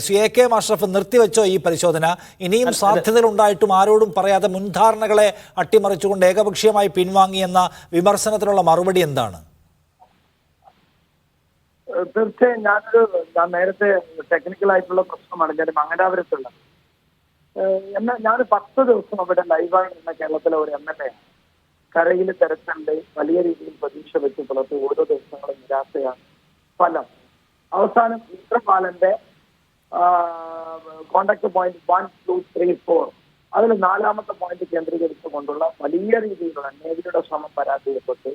C A K Mashraf നിർത്തിവെച്ചോ ഈ പരിശോധന? ഇനിയും സാധ്യതകൾ ഉണ്ടായിട്ടും ആരോടും പറയാതെ മുൻധാരണകളെ അട്ടിമറിച്ചുകൊണ്ട് ഏകപക്ഷീയമായി പിൻവാങ്ങിയെന്ന വിമർശനത്തിനുള്ള മറുപടി എന്താണ്? തീർച്ചയായും ഞാനൊരു ഞാൻ നേരത്തെ ടെക്നിക്കൽ ആയിട്ടുള്ള പ്രശ്നമാണ് ഞാൻ മംഗലാപുരത്തുള്ള. എന്നാൽ ഞാൻ പത്ത് ദിവസം അവിടെ ലൈവായി നിന്ന കേരളത്തിലെ ഒരു എം എൽ എ കരയിൽ തിരക്കണ്ട് വലിയ രീതിയിൽ പ്രതീക്ഷ വെച്ച് പുലർത്തി ഓരോ ദിവസങ്ങളും നിരാശയാണ് ഫലം. അവസാനം ഇന്ദ്രപാലന്റെ contact point one two three four അതിൽ നാലാമത്തെ പോയിന്റ് കേന്ദ്രീകരിച്ചുകൊണ്ടുള്ള വലിയ രീതിയിലുള്ള നേവിയുടെ ശ്രമം പരാജയപ്പെട്ട്.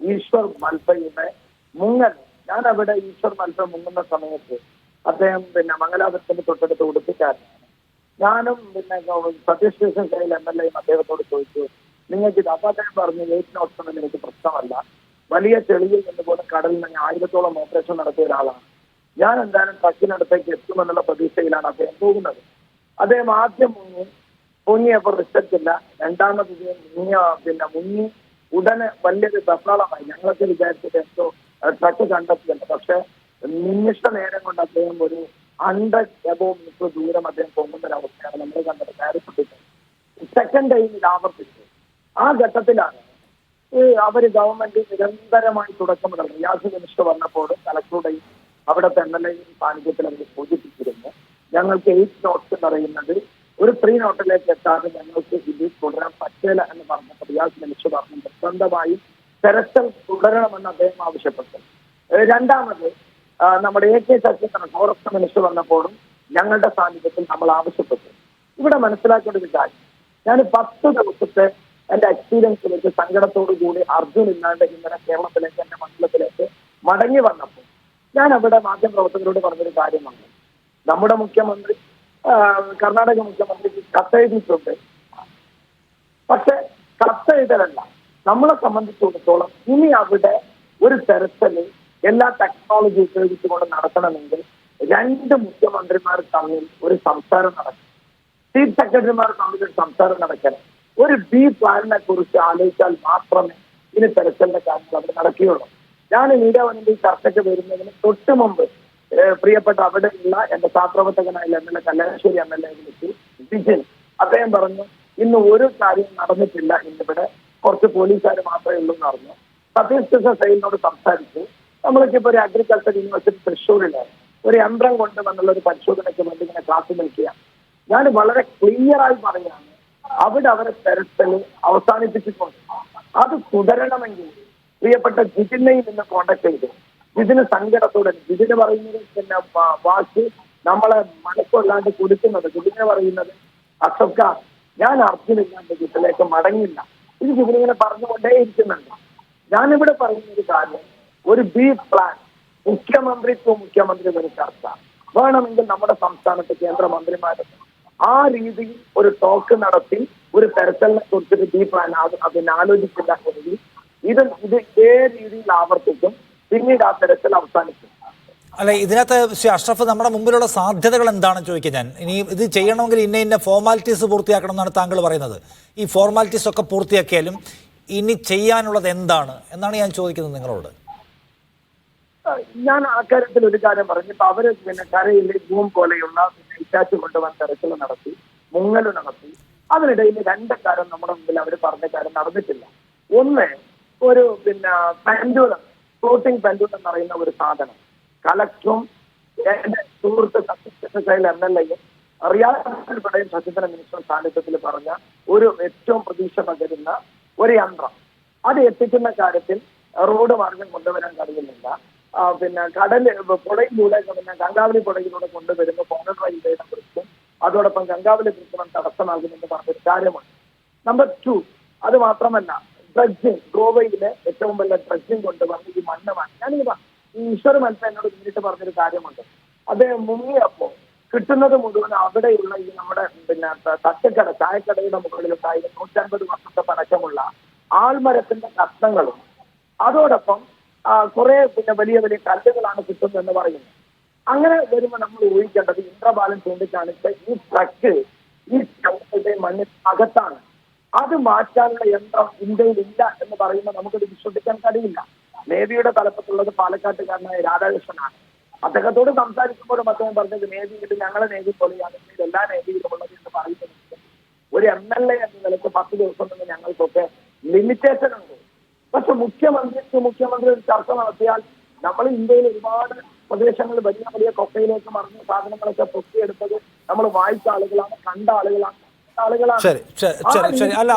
ഈശ്വർ മൽപ്പയുടെ മുങ്ങൽ ഞാൻ അവിടെ ഈശ്വർ മൽപ്പ മുങ്ങുന്ന സമയത്ത് അദ്ദേഹം പിന്നെ മംഗലാപുരത്തിന്റെ തൊട്ടടുത്ത് ഉടുപ്പിക്കാരനാണ്. ഞാനും പിന്നെ സതീഷ് കയ്യിൽ എം എൽ എയും അദ്ദേഹത്തോട് ചോദിച്ചു നിങ്ങൾക്ക് ഇത് അപ്പൊ അദ്ദേഹം പറഞ്ഞു വെയിറ്റ് നോട്ട്സ് എനിക്ക് പ്രശ്നമല്ല. വലിയ ചെളിയിൽ നിന്ന് പോലും കടലിൽ നിന്ന് ആയിരത്തോളം ഓപ്പറേഷൻ നടത്തിയ ഒരാളാണ്. ഞാൻ എന്തായാലും ട്രക്കിനടുത്തേക്ക് എത്തുമെന്നുള്ള പ്രതീക്ഷയിലാണ് അദ്ദേഹം പോകുന്നത്. അദ്ദേഹം ആദ്യം മുങ്ങി. മുങ്ങിയപ്പോൾ റിസൾട്ട് രണ്ടാമത് ഇദ്ദേഹം മുങ്ങിയ പിന്നെ മുങ്ങി. ഉടനെ വലിയൊരു ബഹളമായി. ഞങ്ങളൊക്കെ വിചാരിച്ചത് എന്തോ ട്രക്ക് കണ്ടെത്തിയുണ്ട് പക്ഷെ നിമിഷ നേരം കൊണ്ട് അദ്ദേഹം ഒരു ഹൺഡ്രഡ് എബോ മീറ്റർ ദൂരം അദ്ദേഹം പോകുന്ന അവസ്ഥയാണ് നമ്മൾ കണ്ടത്. കാര്യപ്പെട്ടിട്ട് സെക്കൻഡ് ടൈം ഇത് ആവർത്തിച്ചു. ആ ഘട്ടത്തിലാണ് അവർ ഗവൺമെന്റ് നിരന്തരമായി തുടക്കമിടുന്നത് റിയാസ് മിനിസ്റ്റർ വന്നപ്പോൾ കലക്ടറുടെയും എം എൽ എയും സാന്നിധ്യത്തിൽ അവർ സൂചിപ്പിച്ചിരുന്നു ഞങ്ങൾക്ക് എയ്റ്റ് നോട്ട്സ് എന്ന് പറയുന്നത് ഒരു ത്രീ നോട്ടിലേക്ക് എത്താതെ ഞങ്ങൾക്ക് ഇത് തുടരാൻ പറ്റില്ല എന്ന് പറഞ്ഞപ്പോൾ റിയാസ് മനുഷ്യ പറഞ്ഞു നിർബന്ധമായി തെരച്ചിൽ തുടരണമെന്ന് അദ്ദേഹം ആവശ്യപ്പെട്ടു. രണ്ടാമത് നമ്മുടെ A K Saseendran forest minister വന്നപ്പോഴും ഞങ്ങളുടെ സാന്നിധ്യത്തിൽ നമ്മൾ ആവശ്യപ്പെട്ടു. ഇവിടെ മനസ്സിലാക്കേണ്ട ഒരു കാര്യം ഞാൻ പത്ത് ദിവസത്തെ എന്റെ എക്സ്പീരിയൻസിലേക്ക് സങ്കടത്തോടു കൂടി അർജുൻ ഇല്ലാണ്ട് ഇന്നലെ കേരളത്തിലേക്ക് എന്റെ മണ്ഡലത്തിലേക്ക് മടങ്ങി വന്നപ്പോൾ ഞാൻ അവിടെ മാധ്യമപ്രവർത്തകരോട് പറഞ്ഞൊരു കാര്യമാണ് നമ്മുടെ മുഖ്യമന്ത്രി കർണാടക മുഖ്യമന്ത്രിക്ക് കത്തെഴുതിയിട്ടുണ്ട്. പക്ഷെ കത്തെഴുതലല്ല. നമ്മളെ സംബന്ധിച്ചിടത്തോളം ഇനി അവിടെ ഒരു തെരച്ചിൽ എല്ലാ ടെക്നോളജി ഉപയോഗിച്ചുകൊണ്ട് നടത്തണമെങ്കിൽ രണ്ട് മുഖ്യമന്ത്രിമാർ തമ്മിൽ ഒരു സംസാരം നടക്കണം. ചീഫ് സെക്രട്ടറിമാർ തമ്മിൽ ഒരു സംസാരം നടക്കണം. ഒരു ബി പ്ലാനിനെ കുറിച്ച് ആലോചിച്ചാൽ മാത്രമേ ഇനി തെരച്ചിലിന്റെ കാര്യങ്ങൾ അവിടെ നടക്കുകയുള്ളൂ. ഞാൻ നീരാവനന്റെ ഈ ചർച്ചയ്ക്ക് വരുന്നതിന് തൊട്ട് മുമ്പ് പ്രിയപ്പെട്ട അവിടെയുള്ള എന്റെ സഹപ്രവർത്തകനായ M L A Kalyanassery M L A വിളിച്ചു വിജയൻ അദ്ദേഹം പറഞ്ഞു ഇന്ന് ഒരു കാര്യം നടന്നിട്ടില്ല. ഇന്നിവിടെ കുറച്ച് പോലീസുകാർ മാത്രമേ ഉള്ളൂ എന്ന് പറഞ്ഞു. സതീഷ് കൃഷ്ണ സൈലിനോട് സംസാരിച്ചു. നമ്മൾക്ക് ഇപ്പൊ ഒരു അഗ്രികൾച്ചർ യൂണിവേഴ്സിറ്റി തൃശ്ശൂരിൽ ഒരു യന്ത്രം കൊണ്ട് വന്നുള്ള ഒരു പരിശോധനയ്ക്ക് വേണ്ടി ഇങ്ങനെ കാത്തു നിൽക്കുക ഞാൻ വളരെ ക്ലിയർ ആയി പറയുകയാണ് അവിടെ അവരെ തെരച്ചിൽ അവസാനിപ്പിച്ചിട്ടുണ്ട്. അത് തുടരണമെങ്കിൽ പ്രിയപ്പെട്ട ജിതിനെയും നിന്ന് കോണ്ടാക്ട് ചെയ്തു. ജിതിന് സങ്കടത്തോടെ ജിതിന് പറയുന്നത് പിന്നെ വാക്ക് നമ്മളെ മനസ്സല്ലാണ്ട് കൊടുക്കുന്നത്. ജിതിന് പറയുന്നത് അസഫ്ക ഞാൻ അർജുനില്ലാണ്ട് ജിത്തിലേക്ക് മടങ്ങില്ല. ഇത് ജിതിനിങ്ങനെ പറഞ്ഞുകൊണ്ടേയിരിക്കുന്നുണ്ട് ഞാനിവിടെ പറയുന്ന ഒരു കാര്യം ഒരു ബി പ്ലാൻ മുഖ്യമന്ത്രി ടു മുഖ്യമന്ത്രി ഒരു ചർച്ച. വേണമെങ്കിൽ നമ്മുടെ സംസ്ഥാനത്ത് കേന്ദ്രമന്ത്രിമാരെ ആ രീതിയിൽ ഒരു ടോക്ക് നടത്തി ഒരു തെരച്ചലിനെ കുറിച്ചൊരു ബി പ്ലാൻ അതിന് എങ്കിൽ ഇത് ഇത് ഇതേ രീതിയിൽ ആവർത്തിക്കും. പിന്നീട് ആ തെരച്ചിൽ അവസാനിക്കും. അല്ല ഇതിനകത്ത് ശ്രീ അഷ്റഫ് നമ്മുടെ മുമ്പിലുള്ള സാധ്യതകൾ എന്താണെന്ന് ചോദിക്കുക ഞാൻ. ഇനി ഇത് ചെയ്യണമെങ്കിൽ ഇന്ന ഇന്ന ഫോർമാലിറ്റീസ് പൂർത്തിയാക്കണം എന്നാണ് താങ്കൾ പറയുന്നത്. ഈ ഫോർമാലിറ്റീസ് ഒക്കെ പൂർത്തിയാക്കിയാലും ഇനി ചെയ്യാനുള്ളത് എന്താണ് എന്നാണ് ഞാൻ ചോദിക്കുന്നത് നിങ്ങളോട്. ഞാൻ ആ കാര്യത്തിൽ ഒരു കാര്യം പറഞ്ഞു. ഇപ്പൊ അവർ പിന്നെ കരയിൽ ഭൂം പോലെയുള്ള ഇറ്റാച്ച് കൊണ്ടുവന്ന് തെരച്ചിൽ നടത്തി മുങ്ങൽ നടത്തി. അതിനിടയിൽ രണ്ട് കാര്യം നമ്മുടെ മുമ്പിൽ അവർ പറഞ്ഞ കാര്യം നടന്നിട്ടില്ല. ഒന്ന് ഒരു പിന്നെ പെൻഡുലം ഫ്ലോട്ടിംഗ് പെൻഡുലം എന്ന് പറയുന്ന ഒരു സാധനം. കലക്ടറും എന്റെ സുഹൃത്ത് സത്യശൈല എം എൽ എയും റിയാസിൽപ്പെടെയും സച്ചിന്ദ്രൻ മിനിസ്റ്റർ സാന്നിധ്യത്തിൽ പറഞ്ഞ ഒരു ഏറ്റവും പ്രതീക്ഷ പകരുന്ന ഒരു യന്ത്രം. അത് എത്തിക്കുന്ന കാര്യത്തിൽ റോഡ് മാർഗം കൊണ്ടുവരാൻ കഴിയുന്നില്ല. പിന്നെ കടൽ പുഴയിലൂടെ പിന്നെ ഗംഗാവലി പുഴയിലൂടെ കൊണ്ടുവരുന്ന കോണൽ റെയിൽവേയുടെ കുറിച്ചും അതോടൊപ്പം ഗംഗാവലി കൃത്രിമം തടസ്സമാകുമെന്ന് പറഞ്ഞൊരു കാര്യമുണ്ട്. നമ്പർ ടു അത് മാത്രമല്ല ഡ്രഡ്ജിങ് ഗോവയിലെ ഏറ്റവും വലിയ കൊണ്ട് കൊണ്ടുവന്ന് ഈ മണ്ണ് ഞാനിത് ഈ ഈശ്വര മത്സരം എന്നോട് നേരിട്ട് പറഞ്ഞൊരു കാര്യമുണ്ട്. അദ്ദേഹം മുങ്ങിയപ്പോ കിട്ടുന്നത് മുഴുവൻ അവിടെയുള്ള ഈ നമ്മുടെ പിന്നെ തട്ടക്കട ചായക്കടയുടെ മുകളിലുണ്ടായിരുന്ന നൂറ്റൻപത് വർഷത്തെ പഴക്കമുള്ള ആൾമരത്തിന്റെ കഷ്ണങ്ങളും അതോടൊപ്പം കുറെ പിന്നെ വലിയ വലിയ കല്ലുകളാണ് കിട്ടുന്നത് എന്ന് പറയുന്നത് അങ്ങനെ വരുമ്പോൾ നമ്മൾ ഊഹിക്കേണ്ടത് ഇന്ദ്രബാലൻ ചൂണ്ടിക്കാണിച്ച ഈ ട്രക്ക് ഈ മണ്ണിൽ അകത്താണ് അത് മാറ്റാനുള്ള യന്ത്രം ഇന്ത്യയിൽ ഇല്ല എന്ന് പറയുമ്പോൾ നമുക്കത് വിശ്വസിക്കാൻ കഴിയില്ല. നേവിയുടെ തലപ്പത്തുള്ളത് പാലക്കാട്ടുകാരനായ രാധാകൃഷ്ണനാണ്. അദ്ദേഹത്തോട് സംസാരിക്കുമ്പോഴും അദ്ദേഹം പറഞ്ഞത് നേവി ഇത് ഞങ്ങളെ നേവി പോലെയാണ്. എല്ലാ നേവിയിലും ഉള്ളത് എന്ന് പറയുന്നത് ഒരു എം എൽ എ എന്ന നിലയ്ക്ക് പത്ത് ദിവസം നിന്ന് ഞങ്ങൾക്കൊക്കെ ലിമിറ്റേഷൻ ഉണ്ട്. പക്ഷെ മുഖ്യമന്ത്രിക്ക് മുഖ്യമന്ത്രി ഒരു ചർച്ച നടത്തിയാൽ നമ്മൾ ഇന്ത്യയിൽ ഒരുപാട് പ്രദേശങ്ങൾ വലിയ വലിയ കൊക്കയിലേക്ക് മറിഞ്ഞ സാധനങ്ങളൊക്കെ പൊക്കിയെടുത്തത് നമ്മൾ വായിച്ച ആളുകളാണ് കണ്ട ആളുകളാണ്. ആളുകളാണ്. ശരി ശരി ശരി. അല്ല